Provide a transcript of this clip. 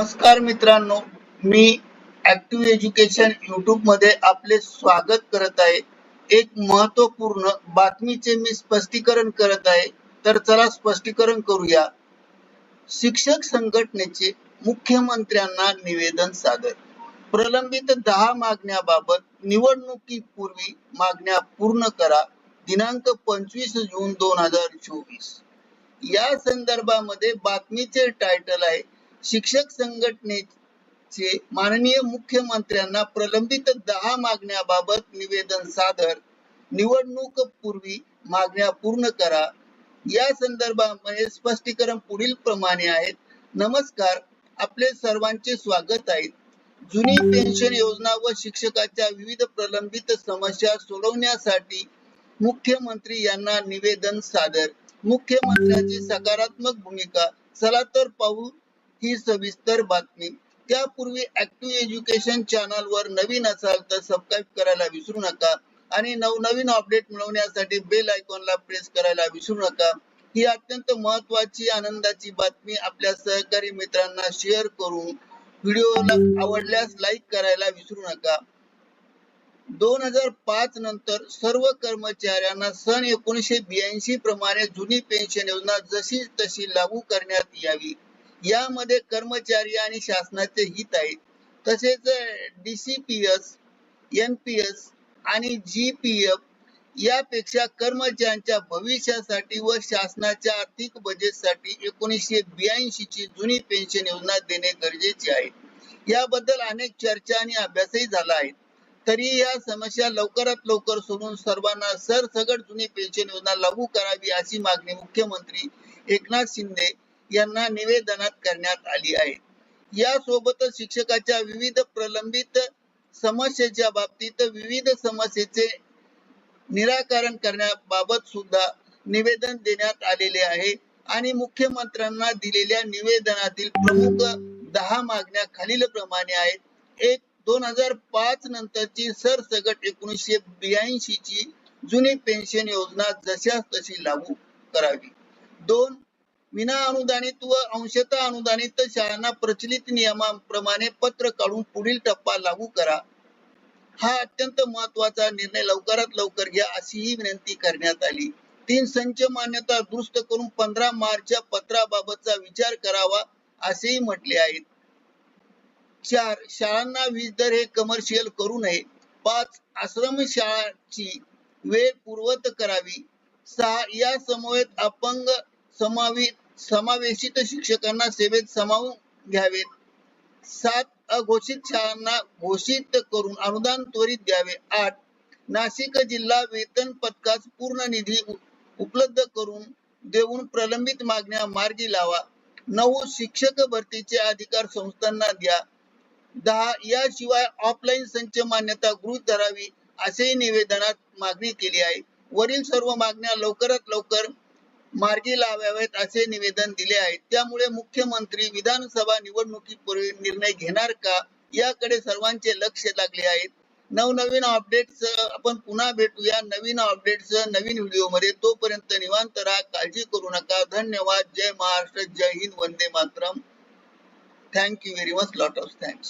नमस्कार मित्रांनो मी active education युट्यूबमध्ये आपले स्वागत करत आहे. एक महत्त्वपूर्ण बातमीचे मी स्पष्टीकरण करत आहे. तर चला स्पष्टीकरण करूया. शिक्षक संघटनेचे मुख्यमंत्र्यांना निवेदन सादर. प्रलंबित दहा मागण्याबाबत निवडणुकीपूर्वी मागण्या पूर्ण करा. दिनांक पंचवीस जून दोन हजार चोवीस. या संदर्भामध्ये बातमीचे टायटल आहे शिक्षक संघटनेचे माननीय मुख्यमंत्र्यांना प्रलंबित दहा मागण्याबाबत निवेदन सादर निवडणूक पूर्वी मागण्या पूर्ण करा. या संदर्भामध्ये स्पष्टीकरण पुढील प्रमाणे आहेत. नमस्कार आपले सर्वांचे स्वागत आहे. जुनी पेन्शन योजना व शिक्षकाच्या विविध प्रलंबित समस्या सोडवण्यासाठी मुख्यमंत्री यांना निवेदन सादर. मुख्यमंत्र्यांची सकारात्मक भूमिका चला तर पाहू ही सविस्तर बातमी त्यापूर्वी ऍक्टिव्ह एज्युकेशन चॅनल वर नवीन असाल तर सबस्क्राईब करायला विसरू नका आणि नवनवीन अपडेट मिळवण्यासाठी बेल आयकॉनला प्रेस करायला विसरू नका. ही अत्यंत महत्वाची आनंदाची बातमी आपल्या सहकारी मित्रांना शेअर करून व्हिडिओला आवडल्यास लाईक करायला विसरू नका. दोन हजार पाच नंतर सर्व कर्मचाऱ्यांना सन एकोणीसशे ब्याऐंशी प्रमाणे जुनी पेन्शन योजना जशी तशी लागू करण्यात यावी. यामध्ये कर्मचारी आणि शासनाचे हित आहे तसेच डीसीपीएस एस आणि जी पी एफ यापेक्षा कर्मचाऱ्यांच्या भविष्यासाठी व शासनाच्या आर्थिक बजेटसाठी एकोणीसशे ब्याऐंशी ची जुनी पेन्शन योजना देणे गरजेचे आहे. याबद्दल अनेक चर्चा आणि अभ्यासही झाला आहे. तरी या समस्या लवकरात लवकर सोडून सर्वांना सरसगट जुनी पेन्शन योजना लागू करावी अशी मागणी मुख्यमंत्री एकनाथ शिंदे यांना निवेदनात करण्यात आली आहे. यासोबतच शिक्षकाच्या विविध प्रलंबित समस्येच्या बाबतीत विविध समस्येचे निराकरण करण्याबाबत सुद्धा निवेदन देण्यात आलेले आहे आणि मुख्यमंत्र्यांना दिलेल्या निवेदनातील प्रमुख दहा मागण्या खालील प्रमाणे आहेत. एक दोन हजार पाच नंतरची सरसगट एकोणीसशे ब्याऐंशी ची जुनी पेन्शन योजना जशास तशी लागू करावी. दोन विना अनुदानित व अंशतः अनुदानित शाळांना प्रचलित नियमाप्रमाणे पत्र काढून पुढील टप्पा लागू करा. हा अत्यंत महत्त्वाचा निर्णय लवकरात लवकर घ्या अशी ही विनंती करण्यात आली. तीन संच मान्यता दुरुस्त करून पंधरा मार्चच्या पत्राबाबतचा विचार करावा असेही म्हटले आहेत चार शाळांना वीज दर हे कमर्शियल करू नये. पाच आश्रम शाळांची वेळ पूर्वत करावी. सहा या समवेत अपंग समावित समावेशित शिक्षकांना सेवेत सामावून घ्यावेत. सात अघोषित शाळांना घोषित करून अनुदान त्वरित द्यावे. आठ नाशिक जिल्हा वेतन पथकास पूर्ण निधी उपलब्ध करून देऊन प्रलंबित मागण्या मार्गी लावा. नऊ शिक्षक भरतीचे अधिकार संस्थांना द्या. दहा याशिवाय ऑफलाईन संच मान्यता गृहित धरावी असेही निवेदनात मागणी केली आहे. वरील सर्व मागण्या लवकरात लवकर मार्गी लावावेत असे निवेदन दिले आहे. त्यामुळे मुख्यमंत्री विधानसभा निवडणुकीपूर्वी निर्णय घेणार का? याकडे सर्वांचे लक्ष लागले आहे. नवनवीन अपडेट्स आपण पुन्हा भेटूया. नवीन अपडेट्स नवीन व्हिडिओमध्ये तोपर्यंत निवांत राहा काळजी करू नका. धन्यवाद. जय महाराष्ट्र. जय हिंद. वंदे Mataram. Thank you very much lot of thanks